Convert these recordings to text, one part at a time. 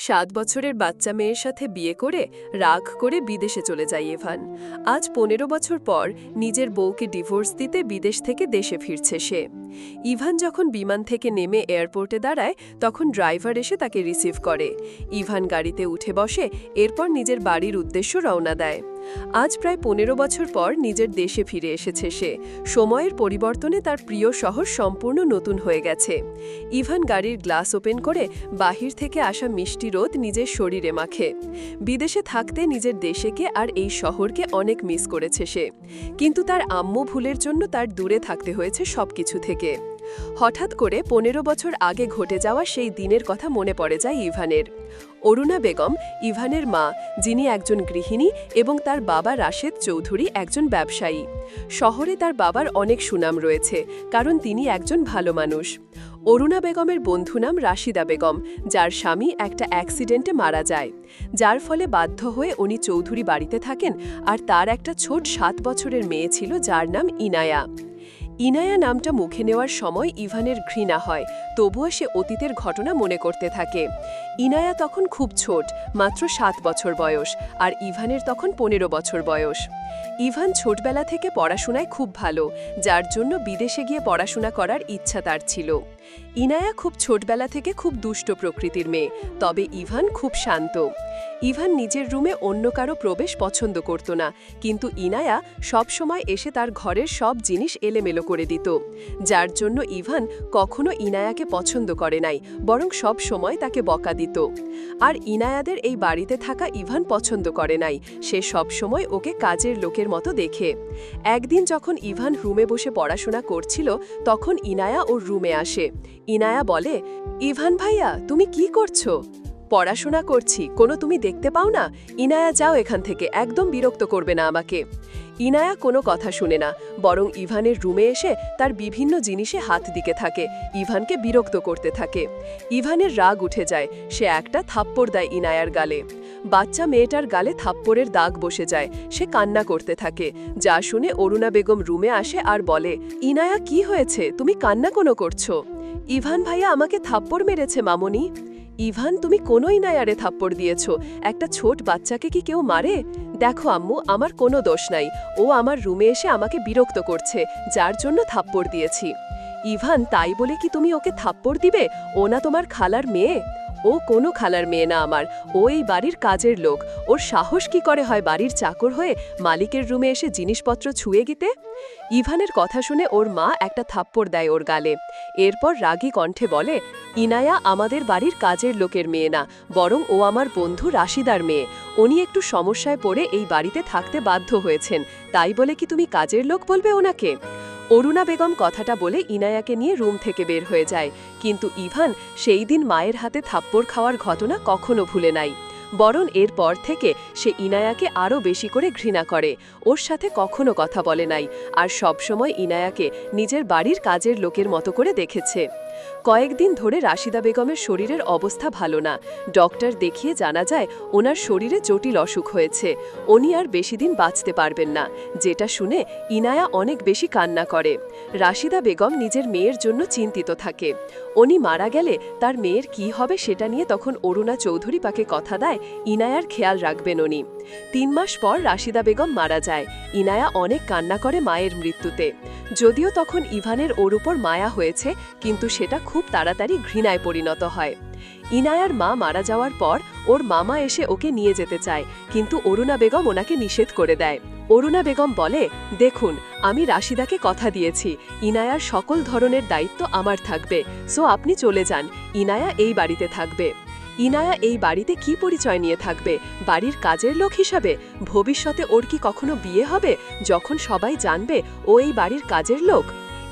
সাত বছরের বাচ্চা মেয়ের সাথে বিয়ে করে রাগ করে বিদেশে চলে যায় ইভান। আজ পনেরো বছর পর নিজের বউকে ডিভোর্স দিতে বিদেশ থেকে দেশে ফিরছে সে। ইভান যখন বিমান থেকে নেমে এয়ারপোর্টে দাঁড়ায়, তখন ড্রাইভার এসে তাকে রিসিভ করে। ইভান গাড়িতে উঠে বসে, এরপর নিজের বাড়ির উদ্দেশ্য রওনা দেয়। আজ প্রায় পনেরো বছর পর নিজের দেশে ফিরে এসেছে সে। সময়ের পরিবর্তনে তার প্রিয় শহর সম্পূর্ণ নতুন হয়ে গেছে। ইভান গাড়ির গ্লাস ওপেন করে বাহির থেকে আসা মিষ্টি রোদ নিজের শরীরে মাখে। বিদেশে থাকতে নিজের দেশেকে আর এই শহরকে অনেক মিস করেছে সে। কিন্তু তার আম্মু ভুলের জন্য তার দূরে থাকতে হয়েছে সবকিছু থেকে। হঠাৎ করে পনেরো বছর আগে ঘটে যাওয়া সেই দিনের কথা মনে পড়ে যায় ইভানের। অরুণা বেগম ইভানের মা, যিনি একজন গৃহিণী এবং তার বাবা রাশেদ চৌধুরী একজন ব্যবসায়ী। শহরে তার বাবার অনেক সুনাম রয়েছে, কারণ তিনি একজন ভালো মানুষ। অরুণা বেগমের বন্ধু নাম রাশিদা বেগম, যার স্বামী একটা অ্যাক্সিডেন্টে মারা যায়। যার ফলে বাধ্য হয়ে উনি চৌধুরী বাড়িতে থাকেন আর তার একটা ছোট সাত বছরের মেয়ে ছিল যার নাম ইনায়া। ইনায়া নামটা মুখে নেওয়ার সময় ইভানের ঘৃণা হয়, তবুও সে অতীতের ঘটনা মনে করতে থাকে। ইনায়া তখন খুব ছোট, মাত্র সাত বছর বয়স, আর ইভানের তখন পনেরো বছর বয়স। ইভান ছোটবেলা থেকে পড়াশোনায় খুব ভালো, যার জন্য বিদেশে গিয়ে পড়াশোনা করার ইচ্ছা তার ছিল। ইনায়া খুব ছোটবেলা থেকে খুব দুষ্ট প্রকৃতির মেয়ে, তবে ইভান খুব শান্ত। ইভান নিজের রুমে অন্য কারও প্রবেশ পছন্দ করত না, কিন্তু ইনায়া সবসময় এসে তার ঘরের সব জিনিস এলেমেলো করে দিত। যার জন্য ইভান কখনো ইনায়াকে পছন্দ করে নাই, বরং সব সময় তাকে বকা দিত। আর ইনায়াদের এই বাড়িতে থাকা ইভান পছন্দ করে নাই, সে সব সময় ওকে কাজের লোকের মতো দেখে। একদিন যখন ইভান রুমে বসে পড়াশোনা করছিল, তখন ইনায়া ওর রুমে আসে। ইনায়া বলে, ইভান ভাইয়া, তুমি কি করছ? পড়াশোনা করছি, কোনো তুমি দেখতে পাও না? ইনায়া, যাও এখান থেকে, একদম বিরক্ত করবে না আমাকে। ইনায়া কোনো কথা শুনে না, বরং ইভানের রুমে এসে তার বিভিন্ন জিনিসে হাত দিকে থাকে, ইভানকে বিরক্ত করতে থাকে। ইভানের রাগ উঠে যায়, সে একটা থাপ্পড় দেয় ইনায়ার গালে। বাচ্চা মেয়েটার গালে থাপ্পড়ের দাগ বসে যায়। সে কান্না করতে থাকে। যা শুনে অরুণা বেগম রুমে আসে আর বলে, ইনায়া, কি হয়েছে? তুমি কান্না কোনো করছ? ইভান ভাইয়া আমাকে থাপ্পড় মেরেছে, মামনি। ইভান, তুমি কোনোই নায়ারে থাপ্পড় দিয়েছ? একটা ছোট বাচ্চাকে কি কেউ মারে? দেখো আম্মু, আমার কোনো দোষ নাই। ও আমার রুমে এসে আমাকে বিরক্ত করছে, যার জন্য থাপ্পড় দিয়েছি। ইভান, তাই বলে কি তুমি ওকে থাপ্পড় দিবে? ও না তোমার খালার মেয়ে? ও কোনো খালার মেয়ে না আমার। ও এই বাড়ির কাজের লোক। ওর সাহস কি করে হয় বাড়ির চাকর হয়ে মালিকের রুমে এসে জিনিসপত্র ছুঁয়ে গিতে? ইভানের কথা শুনে ওর মা একটা থাপ্পড় দেয় ওর গালে। এরপর রাগী কণ্ঠে বলে, ইনায়া আমাদের বাড়ির কাজের লোকের মেয়ে না, বরং ও আমার বন্ধু রাশিদার মেয়ে। উনি একটু সমস্যায় পড়ে এই বাড়িতে থাকতে বাধ্য হয়েছেন, তাই বলে কি তুমি কাজের লোক বলবে ওনাকে? অরুণা বেগম কথাটা বলে ইনায়াকে নিয়ে রুম থেকে বের হয়ে যায়। কিন্তু ইভান সেই দিন মায়ের হাতে থাপ্পড় খাওয়ার ঘটনা কখনো ভুলে নাই। বরং এরপর থেকে সে ইনায়াকে আরও বেশি করে ঘৃণা করে। ওর সাথে কখনো কথা বলে নাই। আর সবসময় ইনায়াকে নিজের বাড়ির কাজের লোকের মতো করে দেখেছে। কয়েকদিন ধরে রাশিদা বেগমের শরীরের অবস্থা ভালো না। ডক্টর দেখিয়ে জানা যায়, ওনার শরীরে জটিল অসুখ হয়েছে। উনি আর বেশি দিন বাঁচতে পারবেন না। যেটা শুনে ইনায়া অনেক বেশি কান্না করে। রাশিদা বেগম নিজের মেয়ের জন্য চিন্তিত থাকে। উনি মারা গেলে তার মেয়ের কি হবে সেটা নিয়ে তখন অরুণা চৌধুরী পাকে কথা দেয়, ইনায়ার খেয়াল রাখবেন উনি। তিন মাস পর রাশিদা বেগম মারা যায়। ইনায়া অনেক কান্না করে মায়ের মৃত্যুতে। যদিও তখন ইভানের ওর উপর মায়া হয়েছে, কিন্তু সেটা খুব তাড়াতাড়ি ঘৃণায় পরিণত হয়। ইনায়ার মা মারা যাওয়ার পর ওর মামা এসে ওকে নিয়ে যেতে চায়, কিন্তু অরুণা বেগম ওনাকে নিষেধ করে দেয়। অরুণা বেগম বলে, দেখুন, আমি রাশিদাকে কথা দিয়েছি, ইনায়ার সকল ধরনের দায়িত্ব আমার থাকবে, সো আপনি চলে যান, ইনায়া এই বাড়িতে থাকবে। ইনায়া এই বাড়িতে কি পরিচয় নিয়ে থাকবে? বাড়ির কাজের লোক হিসাবে? ভবিষ্যতে ওর কি কখনো বিয়ে হবে? যখন সবাই জানবে, ও এই বাড়ির কাজের লোক?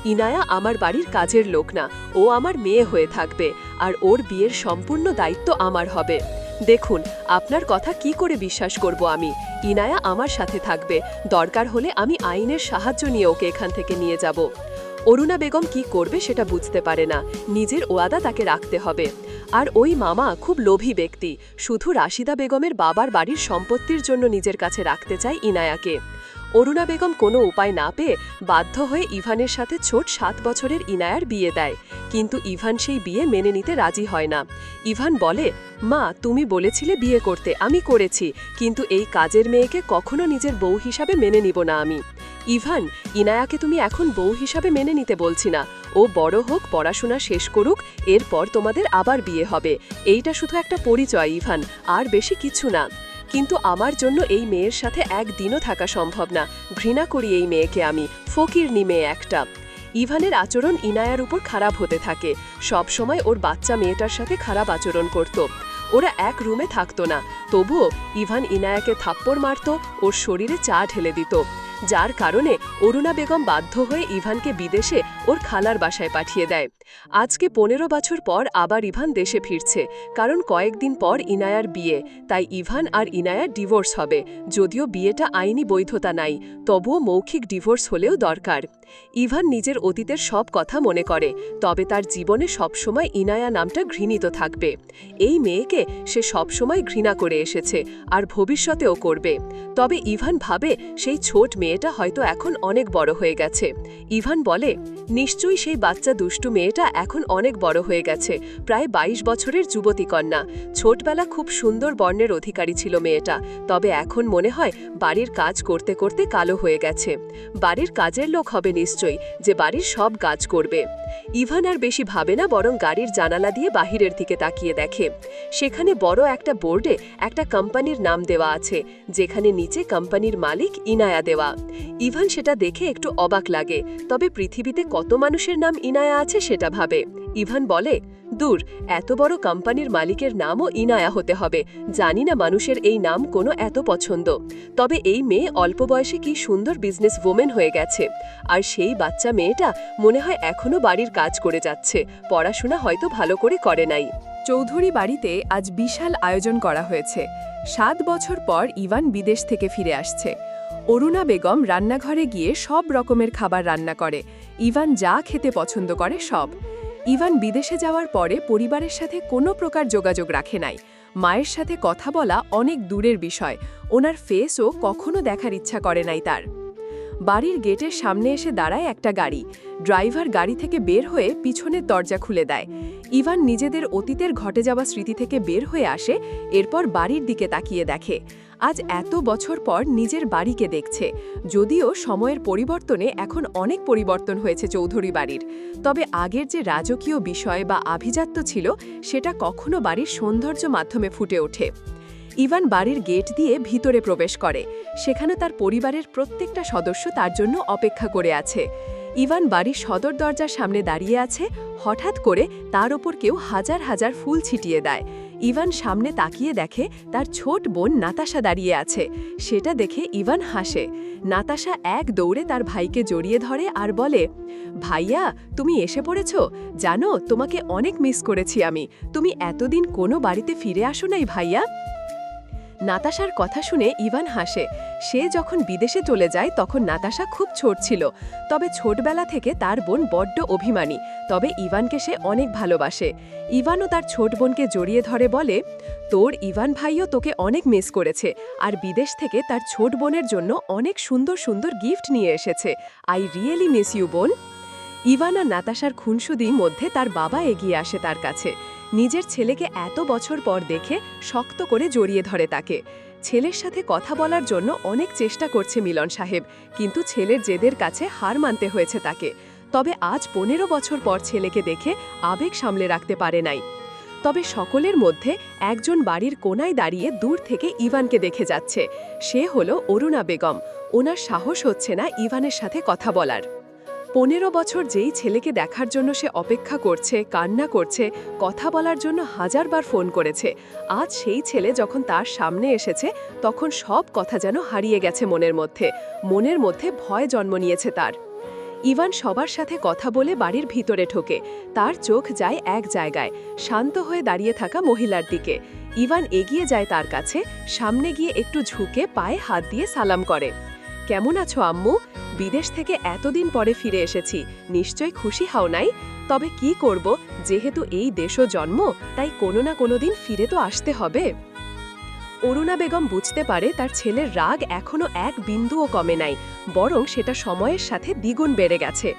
ইনায়া আমার বাড়ির কাজের লোক না, ও আমার মেয়ে হয়ে থাকবে, আর ওর বিয়ের সম্পূর্ণ দায়িত্ব আমার হবে। দেখুন, আপনার কথা কি করে বিশ্বাস করব আমি? ইনায়া আমার সাথে থাকবে, দরকার হলে আমি আইনের সাহায্য নিয়ে ওকে এখান থেকে নিয়ে যাব। অরুণা বেগম কি করবে সেটা বুঝতে পারে না, নিজের ওয়াদা তাকে রাখতে হবে। আর ওই মামা খুব লোভী ব্যক্তি, শুধু রাশিদা বেগমের বাবার বাড়ির সম্পত্তির জন্য নিজের কাছে রাখতে চায় ইনায়াকে। অরুণা বেগম কোনো উপায় না পেয়ে বাধ্য হয়ে ইভানের সাথে ছোট সাত বছরের ইনায়ার বিয়ে দেয়। কিন্তু ইভান সেই বিয়ে মেনে নিতে রাজি হয় না। ইভান বলে, মা, তুমি বলেছিলে বিয়ে করতে, আমি করেছি, কিন্তু এই কাজের মেয়েকে কখনো নিজের বউ হিসাবে মেনে নিব না আমি। ইভান, ইনায়াকে তুমি এখন বউ হিসাবে মেনে নিতে বলছি না। ও বড় হোক, পড়াশোনা শেষ করুক, এরপর তোমাদের আবার বিয়ে হবে। এইটা শুধু একটা পরিচয় ইভান, আর বেশি কিছু না। কিন্তু আমার জন্য এই মেয়ের সাথে একদিনও থাকা সম্ভব না। ঘৃণা করি এই মেয়েকে আমি ফকিরনি মেয়ে একটা। ইভানের আচরণ ইনায়ার উপর খারাপ হতে থাকে। সব সময় ওর বাচ্চা মেয়েটার সাথে খারাপ আচরণ করত। ওরা এক রুমে থাকতো না। তবুও ইভান ইনায়াকে থাপ্পড় মারত, ওর শরীরে চা ঢেলে দিত। যার কারণে অরুণা বেগম বাধ্য হয়ে ইভানকে বিদেশে ওর খালার বাসায় পাঠিয়ে দেয়। আজকে পনেরো বছর পর আবার ইভান দেশে ফিরছে, কারণ কয়েকদিন পর ইনায়ার বিয়ে, তাই ইভান আর ইনায়ার ডিভোর্স হবে, যদিও বিয়েটা আইনি বৈধতা নাই, তবুও মৌখিক ডিভোর্স হলেও দরকার। ইভান নিজের অতীতের সব কথা মনে করে, তবে তার জীবনে সবসময় ইনায়া নামটা ঘৃণিত থাকবে। এই মেয়েকে সে সবসময় ঘৃণা করে এসেছে, আর ভবিষ্যতেও করবে। তবে ইভান ভাবে সেই ছোট মেয়েটা হয়তো এখন অনেক বড় হয়ে গেছে। ইভান বলে, নিশ্চয়ই সেই বাচ্চা দুষ্টু মেয়েটা এখন অনেক বড় হয়ে গেছে। প্রায় ২২ বছরের যুবতী কন্যা। ছোটবেলা খুব সুন্দর বর্ণের অধিকারী ছিল মেয়েটা। তবে এখন মনে হয় বাড়ির কাজ করতে করতে কালো হয়ে গেছে। বাড়ির কাজের লোক হবে নিশ্চয়ই, যে বাড়ির সব কাজ করবে। ইভান আর বেশি ভাবে না, বরং গাড়ির জানালা দিয়ে বাহিরের দিকে তাকিয়ে দেখে। সেখানে বড় একটা বোর্ডে একটা কোম্পানির নাম দেওয়া আছে, যেখানে নিচে কোম্পানির মালিক ইনায়া দেওয়া। ইভান সেটা দেখে একটু অবাক লাগে, তবে পৃথিবীতে কত মানুষের নাম ইনায়া আছে সেটা ভাবে। ইভান বলে, দূর, এত বড় কোম্পানির মালিকের নামও ইনায়া হতে হবে। জানি না মানুষের এই নাম কোনো এত পছন্দ। তবে এই মেয়ে অল্প বয়সে কি সুন্দর বিজনেস ওমেন হয়ে গেছে। আর সেই বাচ্চা মেয়েটা মনে হয় এখনও বাড়ির কাজ করে যাচ্ছে। পড়াশোনা হয়তো ভালো করে করে নাই। চৌধুরী বাড়িতে আজ বিশাল আয়োজন করা হয়েছে। সাত বছর পর ইভান বিদেশ থেকে ফিরে আসছে। অরুণা বেগম রান্নাঘরে গিয়ে সব রকমের খাবার রান্না করে। ইভান যা খেতে পছন্দ করে সব। ইভান বিদেশে যাওয়ার পরে পরিবারের সাথে কোনো প্রকার যোগাযোগ রাখে নাই। মায়ের সাথে কথা বলা অনেক দূরের বিষয়। ওনার ফেসও কখনো দেখার ইচ্ছা করে নাই তার। বাড়ির গেটের সামনে এসে দাঁড়ায় একটা গাড়ি। ড্রাইভার গাড়ি থেকে বের হয়ে পিছনের দরজা খুলে দেয়। ইভান নিজেদের অতীতের ঘটে যাওয়া স্মৃতি থেকে বের হয়ে আসে, এরপর বাড়ির দিকে তাকিয়ে দেখে। আজ এত বছর পর নিজের বাড়িকে দেখছে। যদিও সময়ের পরিবর্তনে এখন অনেক পরিবর্তন হয়েছে চৌধুরী বাড়ির। তবে আগের যে রাজকীয় বিষয় বা আভিজাত্য ছিল, সেটা কখনো বাড়ির সৌন্দর্য মাধ্যমে ফুটে ওঠে। ইভান বাড়ির গেট দিয়ে ভিতরে প্রবেশ করে। সেখানে তার পরিবারের প্রত্যেকটা সদস্য তার জন্য অপেক্ষা করে আছে। ইভান বাড়ির সদর দরজার সামনে দাঁড়িয়ে আছে, হঠাৎ করে তার ওপর কেউ হাজার হাজার ফুল ছিটিয়ে দেয়। ইভান সামনে তাকিয়ে দেখে তার ছোট বোন নাতাশা দাঁড়িয়ে আছে। সেটা দেখে ইভান হাসে। নাতাশা এক দৌড়ে তার ভাইকে জড়িয়ে ধরে আর বলে, ভাইয়া, তুমি এসে পড়েছ? জানো, তোমাকে অনেক মিস করেছি আমি। তুমি এতদিন কোনো বাড়িতে ফিরে আসো নাই ভাইয়া। নাতাশার কথা শুনে ইভান হাসে। সে যখন বিদেশে চলে যায়, তখন নাতাশা খুব ছোট ছিল। তবে ছোটবেলা থেকে তার বোন বড্ড অভিমানী। তবে ইভানকে সে অনেক ভালোবাসে। ইভানও তার ছোট বোনকে জড়িয়ে ধরে বলে, তোর ইভান ভাইও তোকে অনেক মিস করেছে আর বিদেশ থেকে তার ছোট বোনের জন্য অনেক সুন্দর সুন্দর গিফট নিয়ে এসেছে। আই রিয়েলি মিস ইউ, বোন। ইভান আর নাতাশার খুনসুদি মধ্যে তার বাবা এগিয়ে আসে তার কাছে। নিজের ছেলেকে এত বছর পর দেখে শক্ত করে জড়িয়ে ধরে তাকে। ছেলের সাথে কথা বলার জন্য অনেক চেষ্টা করছে মিলন সাহেব, কিন্তু ছেলের জেদের কাছে হার মানতে হয়েছে তাকে। তবে আজ পনেরো বছর পর ছেলেকে দেখে আবেগ সামলে রাখতে পারে নাই। তবে সকলের মধ্যে একজন বাড়ির কোনায় দাঁড়িয়ে দূর থেকে ইভানকে দেখে যাচ্ছে। সে হলো অরুণা বেগম। ওনার সাহস হচ্ছে না ইভানের সাথে কথা বলার। পনেরো বছর যেই ছেলেকে দেখার জন্য সে অপেক্ষা করছে, কান্না করছে, কথা বলার জন্য হাজারবার ফোন করেছে। আজ সেই ছেলে যখন তার সামনে এসেছে, তখন সব কথা যেন হারিয়ে গেছে মনের মধ্যে। মনের মধ্যে ভয় জন্ম নিয়েছে তার। ইভান সবার সাথে কথা বলে বাড়ির ভিতরে ঢোকে। তার চোখ যায় এক জায়গায়, শান্ত হয়ে দাঁড়িয়ে থাকা মহিলার দিকে। ইভান এগিয়ে যায় তার কাছে, সামনে গিয়ে একটু ঝুঁকে পায়ে হাত দিয়ে সালাম করে। কেমন আছো আম্মু? বিদেশ থেকে এতদিন পরে ফিরে এসেছি। নিশ্চয় খুশি হও নাই। তবে কি করব? যেহেতু এই দেশও জন্ম, তাই কোনো না কোনো দিন ফিরে তো আসতে হবে। অরুণা বেগম বুঝতে পারে তার ছেলের রাগ এখনও এক বিন্দুও কমে নাই, বরং সেটা সময়ের সাথে দ্বিগুণ বেড়ে গেছে।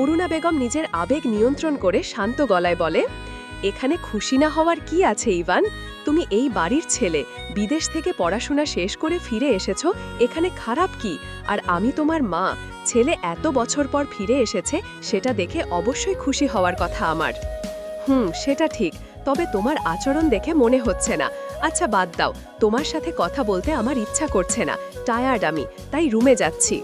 অরুণা বেগম নিজের আবেগ নিয়ন্ত্রণ করে শান্ত গলায় বলে, এখানে খুশি না হওয়ার কি আছে, ইভান? তুমি এই বাড়ির ছেলে, বিদেশ থেকে পড়াশোনা শেষ করে ফিরে এসেছ, এখানে খারাপ কি? আর আমি তোমার মা, ছেলে এত বছর পর ফিরে এসেছে, সেটা দেখে অবশ্যই খুশি হওয়ার কথা আমার। হুম, সেটা ঠিক, তবে তোমার আচরণ দেখে মনে হচ্ছে না। আচ্ছা বাদ দাও, তোমার সাথে কথা বলতে আমার ইচ্ছা করছে না, টায়ার্ড আমি, তাই রুমে যাচ্ছি।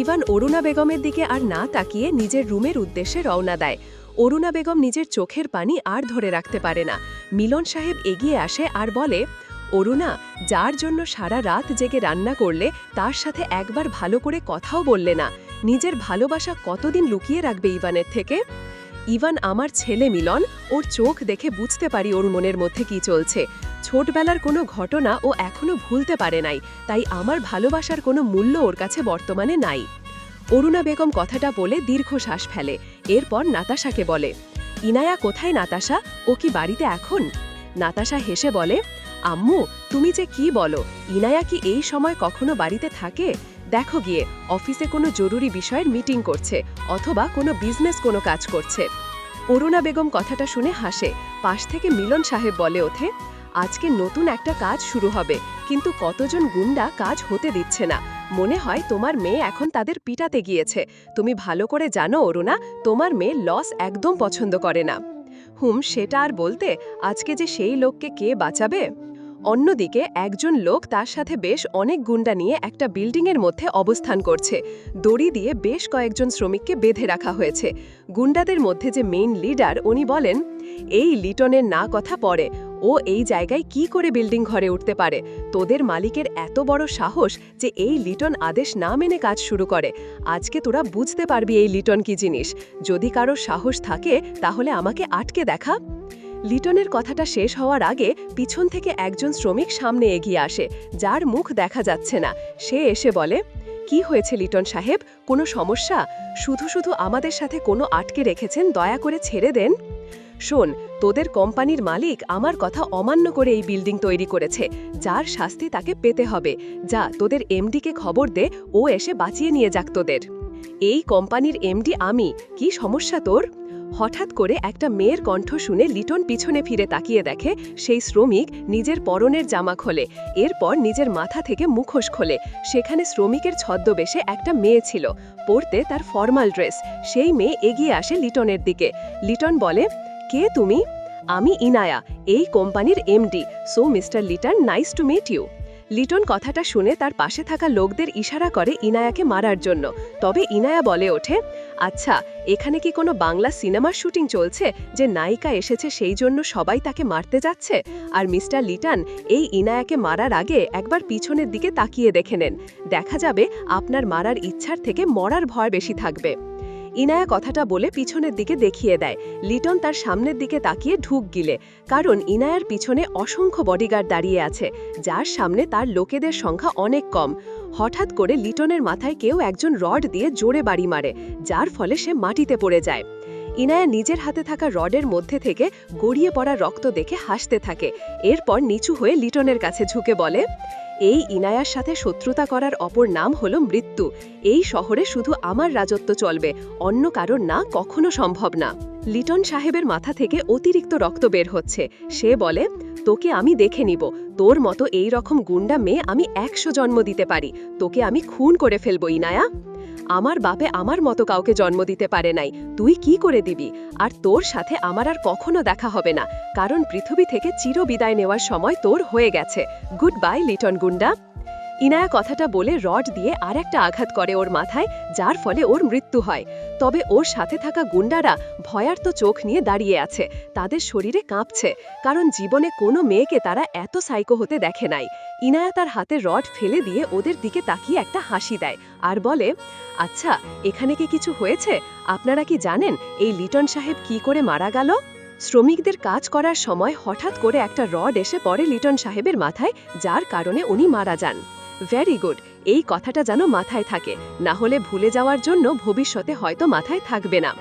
ইভান অরুণা বেগমের দিকে আর না তাকিয়ে নিজের রুমের উদ্দেশ্যে রওনা দেয়। অরুণা বেগম নিজের চোখের পানি আর ধরে রাখতে পারে না। মিলন সাহেব এগিয়ে আসে আর বলে, অরুণা, যার জন্য সারা রাত জেগে রান্না করলে তার সাথে একবার ভালো করে কথাও বললে না। নিজের ভালোবাসা কতদিন লুকিয়ে রাখবে ইভানের থেকে? ইভান আমার ছেলে মিলন, ওর চোখ দেখে বুঝতে পারি ওর মনের মধ্যে কি চলছে। ছোটবেলার কোনো ঘটনা ও এখনও ভুলতে পারে নাই, তাই আমার ভালোবাসার কোনো মূল্য ওর কাছে বর্তমানে নাই। অরুণা বেগম কথাটা বলে দীর্ঘশ্বাস ফেলে। এরপর নাতাশাকে বলে ইনায়া কোথায়, নাতাশা? ও কি বাড়িতে এখন? নাতাশা হেসে বলে, আম্মু, তুমি যে কি বলো? ইনায়া কি এই সময় কখনো বাড়িতে থাকে? দেখো গিয়ে, অফিসে কোনো জরুরি বিষয়ের মিটিং করছে, অথবা কোনো বিজনেস কোনো কাজ করছে। অরুণা বেগম কথাটা শুনে হাসে। পাশ থেকে মিলন সাহেব বলে ওঠে, আজকে নতুন একটা কাজ শুরু হবে কিন্তু কতজন গুন্ডা কাজ হতে দিচ্ছে না। মনে হয় তোমার মেয়ে এখন তাদের পিটাতে গিয়েছে। তুমি ভালো করে জানো, অরুণা, তোমার মেয়ে লস একদম পছন্দ করে না। হুম, সেটা আর বলতে আজকে যে সেই লোককে কে বাঁচাবে? অন্যদিকে একজন লোক তার সাথে বেশ অনেক গুন্ডা নিয়ে একটা বিল্ডিংয়ের মধ্যে অবস্থান করছে। দড়ি দিয়ে বেশ কয়েকজন শ্রমিককে বেঁধে রাখা হয়েছে। গুন্ডাদের মধ্যে যে মেইন লিডার উনি বলেন, এই লিটনের না কথা পড়ে। ও এই জায়গায় কি করে বিল্ডিং ঘরে উঠতে পারে? তোদের মালিকের এত বড় সাহস যে এই লিটন আদেশ না মেনে কাজ শুরু করে। আজকে তোরা বুঝতে পারবি এই লিটন কি জিনিস। যদি কারও সাহস থাকে, তাহলে আমাকে আটকে দেখা। লিটনের কথাটা শেষ হওয়ার আগে পিছন থেকে একজন শ্রমিক সামনে এগিয়ে আসে, যার মুখ দেখা যাচ্ছে না। সে এসে বলে, কি হয়েছে লিটন সাহেব? কোনো সমস্যা? শুধু শুধু আমাদের সাথে কোনো আটকে রেখেছেন? দয়া করে ছেড়ে দেন? শোন, তোদের কোম্পানির মালিক আমার কথা অমান্য করে এই বিল্ডিং তৈরি করেছে, যার শাস্তি তাকে পেতে হবে। যা, তোদের এমডিকে খবর দে, ও এসে বাঁচিয়ে নিয়ে যাক তোদের। এই কোম্পানির এমডি আমি, কি সমস্যা তোর? হঠাৎ করে একটা মেয়ের কণ্ঠ শুনে লিটন পিছনে ফিরে তাকিয়ে দেখে সেই শ্রমিক নিজের পরনের জামা খোলে। এরপর নিজের মাথা থেকে মুখোশ খোলে। সেখানে শ্রমিকের ছদ্মবেশে একটা মেয়ে ছিল। পরতে তার ফর্মাল ড্রেস। সেই মেয়ে এগিয়ে আসে লিটনের দিকে। লিটন বলে, কে তুমি? আমি ইনায়া, এই কোম্পানির MD. So, mister Liton, nice to meet you. Liton কথাটা শুনে তার পাশে থাকা লোকদের ইশারা করে ইনায়াকে মারার জন্য। তবে ইনায়া বলে ওঠে আচ্ছা এখানে কি কোনো বাংলা সিনেমার শুটিং চলছে যে নায়িকা এসেছে সেই জন্য সবাই তাকে মারতে যাচ্ছে? আর মিস্টার লিটন এই ইনায়াকে মারার আগে একবার পিছনের দিকে তাকিয়ে দেখে নেন। দেখা যাবে আপনার মারার ইচ্ছার থেকে মরার ভয় বেশি থাকবে। ইনায়া কথাটা বলে পিছনের দিকে দেখিয়ে দেয়। লিটন তার সামনের দিকে তাকিয়ে ঢুক গিলে, কারণ ইনায়ার পিছনে অসংখ্য বডিগার্ড দাঁড়িয়ে আছে, যার সামনে তার লোকেদের সংখ্যা অনেক কম। হঠাৎ করে লিটনের মাথায় কেউ একজন রড দিয়ে জোরে বাড়ি মারে, যার ফলে সে মাটিতে পড়ে যায়। ইনায়া নিজের হাতে থাকা রডের মধ্যে থেকে গড়িয়ে পড়া রক্ত দেখে হাসতে থাকে। এরপর নিচু হয়ে লিটনের কাছে ঝুঁকে বলে, এই ইনায়ার সাথে শত্রুতা করার অপর নাম হলো মৃত্যু। এই শহরে শুধু আমার রাজত্ব চলবে, অন্য কারোর না কখনো সম্ভব না। লিটন সাহেবের মাথা থেকে অতিরিক্ত রক্ত বের হচ্ছে। সে বলে তোকে আমি দেখে নিব। তোর মতো এই রকম গুন্ডা মেয়ে আমি একশো জন্ম দিতে পারি। তোকে আমি খুন করে ফেলব, ইনায়া। আমার বাপে আমার মতো কাউকে জন্ম দিতে পারে নাই। তুই কি করে দিবি? আর তোর সাথে আমার আর কখনো দেখা হবে না। কারণ পৃথিবী থেকে চিরবিদায় নেওয়ার সময় তোর হয়ে গেছে। গুড বাই, লিটন গুন্ডা। ইনায়া কথাটা বলে রড দিয়ে আর একটা আঘাত করে ওর মাথায়, যার ফলে ওর মৃত্যু হয়। তবে ওর সাথে থাকা গুন্ডারা ভয়ার্ত চোখ নিয়ে দাঁড়িয়ে আছে। তাদের শরীরে কাঁপছে, কারণ জীবনে কোনো মেয়েকে তারা এত সাইকো হতে দেখে নাই। ইনায়া তার হাতে রড ফেলে দিয়ে ওদের দিকে তাকিয়ে একটা হাসি দেয় আর বলে আচ্ছা এখানে কি কিছু হয়েছে? আপনারা কি জানেন এই লিটন সাহেব কি করে মারা গেল? শ্রমিকদের কাজ করার সময় হঠাৎ করে একটা রড এসে পড়ে লিটন সাহেবের মাথায়, যার কারণে উনি মারা যান। ভেরি গুড এই কথাটা যেন মাথায় থাকে। না হলে ভুলে যাওয়ার জন্য ভবিষ্যতে হয়তো মাথায় থাকবে না।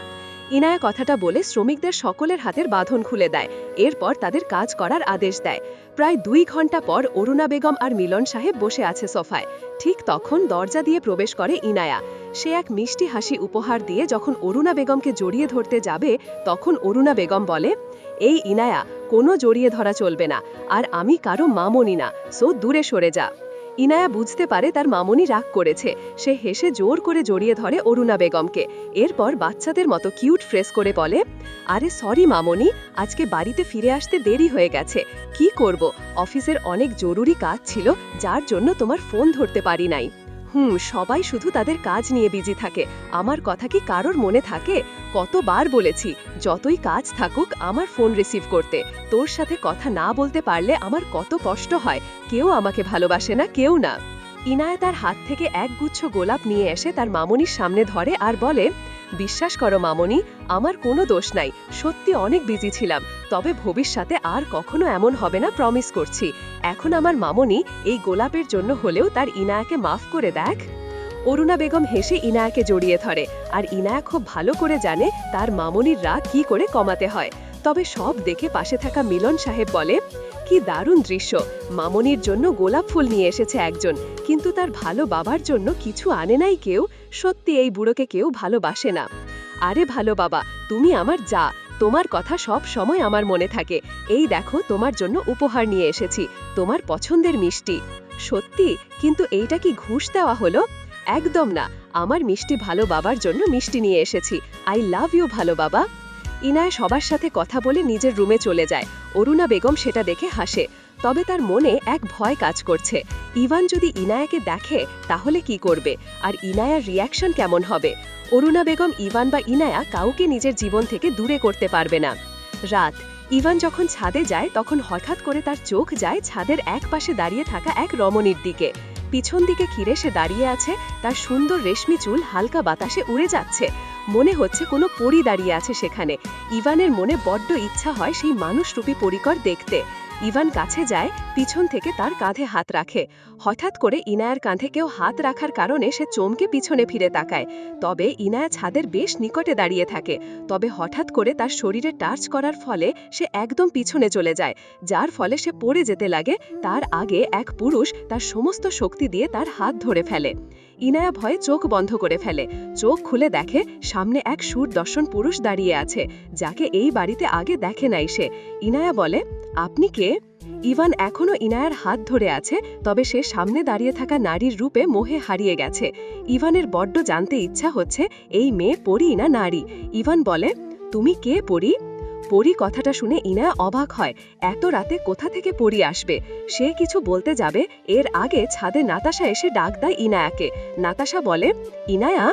ইনায়া কথাটা বলে শ্রমিকদের সকলের হাতের বাঁধন খুলে দেয়। এরপর তাদের কাজ করার আদেশ দেয়। প্রায় দুই ঘণ্টা পর অরুণা বেগম আর মিলন সাহেব বসে আছে সোফায়। ঠিক তখন দরজা দিয়ে প্রবেশ করে ইনায়া। সে এক মিষ্টি হাসি উপহার দিয়ে যখন অরুণা বেগমকে জড়িয়ে ধরতে যাবে, তখন অরুণা বেগম বলে, এই ইনায়া, কোনো জড়িয়ে ধরা চলবে না। আর আমি কারও মামনি না। সো দূরে সরে যা। ইনায়া বুঝতে পারে তার মামনি রাগ করেছে। সে হেসে জোর করে জড়িয়ে ধরে অরুণা বেগমকে। এরপর বাচ্চাদের মতো কিউট ফ্রেশ করে বলে, আরে সরি মামনি, আজকে বাড়িতে ফিরে আসতে দেরি হয়ে গেছে। কি করব? অফিসের অনেক জরুরি কাজ ছিল, যার জন্য তোমার ফোন ধরতে পারি নাই। হুম, সবাই শুধু তাদের কাজ নিয়ে বিজি থাকে। আমার কথা কি কারোর মনে থাকে? কতবার বলেছি, যতই কাজ থাকুক আমার ফোন রিসিভ করতে। তোর সাথে কথা না বলতে পারলে আমার কত কষ্ট হয়। কেউ আমাকে ভালোবাসে না, কেউ না। ইনায়া তার হাত থেকে এক গুচ্ছ গোলাপ নিয়ে এসে তার মামনির সামনে ধরে আর বলে বিশ্বাস করো মামনি, আমার কোনো দোষ নাই। সত্যি অনেক বিজি ছিলাম। তবে ভবিষ্যতে আর কখনো এমন হবে না প্রমিস করছি। এখন আমার মামনি এই গোলাপের জন্য হলেও তার ইনায়াকে মাফ করে দেখ। অরুণা বেগম হেসে ইনায়াকে জড়িয়ে ধরে। আর ইনায়া খুব ভালো করে জানে তার মামনির রাগ কি করে কমাতে হয়। তবে সব দেখে পাশে থাকা মিলন সাহেব বলে কি দারুণ দৃশ্য। মামনির জন্য গোলাপ ফুল নিয়ে এসেছে একজন, কিন্তু তার ভালো বাবার জন্য কিছু আনে নাই কেউ, সত্যি এই বুড়োকে কেউ ভালোবাসে না। আরে ভালো বাবা, তুমি আমার যা, তোমার কথা সব সময় আমার মনে থাকে। এই দেখো, তোমার জন্য উপহার নিয়ে এসেছি, তোমার পছন্দের মিষ্টি। সত্যি? কিন্তু এইটা কি ঘুষ দেওয়া হলো? একদম না, আমার মিষ্টি ভালো বাবার জন্য মিষ্টি নিয়ে এসেছি। আই লাভ ইউ ভালো বাবা। ইনায় সবার সাথে কথা বলে নিজের রুমে চলে যায়। অরুণা বেগম সেটা দেখে হাসে। তবে তার মনে এক ভয় কাজ করছে। ইভান যদি ইনায়াকে দেখে, তাহলে কি করবে? আর ইনায়ার রিয়াকশন কেমন হবে? অরুণা বেগম, ইভান বা ইনায়া কাউকে নিজের জীবন থেকে দূরে করতে পারবে না। রাত। ইভান যখন ছাদে যায়, তখন হঠাৎ করে তার চোখ যায় ছাদের এক পাশে দাঁড়িয়ে থাকা এক রমণীর দিকে। পিছন দিকে ঘিরে সে দাঁড়িয়ে আছে, তার সুন্দর রেশমি চুল হালকা বাতাসে উড়ে যাচ্ছে। মনে হচ্ছে কোনো পরি দাঁড়িয়ে আছে সেখানে। ইভানের মনে বড্ড ইচ্ছা হয় সেই মানুষরূপী পরিকর দেখতে। ইভান কাছে যায়, পিছন থেকে তার কাঁধে হাত রাখে। হঠাৎ করে ইনায়ার কাঁধে কেউ হাত রাখার কারণে সে চমকে পিছনে ফিরে তাকায়। তবে ইনায়া ছাদের বেশ নিকটে দাঁড়িয়ে থাকে। তবে হঠাৎ করে তার শরীরে টাচ করার ফলে সে একদম পিছনে চলে যায়। যার ফলে সে পড়ে যেতে লাগে। তার আগে এক পুরুষ তার সমস্ত শক্তি দিয়ে তার হাত ধরে ফেলে। ইনায়া ভয়ে চোখ বন্ধ করে ফেলে। চোখ খুলে দেখে সামনে এক সুর দর্শন পুরুষ দাঁড়িয়ে আছে, যাকে এই বাড়িতে আগে দেখে নাই সে। ইনায়া বলে, আপনি কে? ইভান এখনও ইনায়ার হাত ধরে আছে, তবে সে সামনে দাঁড়িয়ে থাকা নারীর রূপে মোহে হারিয়ে গেছে। ইভানের বড্ড জানতে ইচ্ছা হচ্ছে, এই মেয়ে পড়ি না নারী? ইভান বলে, তুমি কে পড়ি পরি কথাটা শুনে ইনায়া অবাক হয়, এত রাতে কোথা থেকে পরি আসবে? সে কিছু বলতে যাবে, এর আগে ছাদে নাতাশা এসে ডাক দেয় ইনায়াকে। নাতাশা বলে, ইনায়া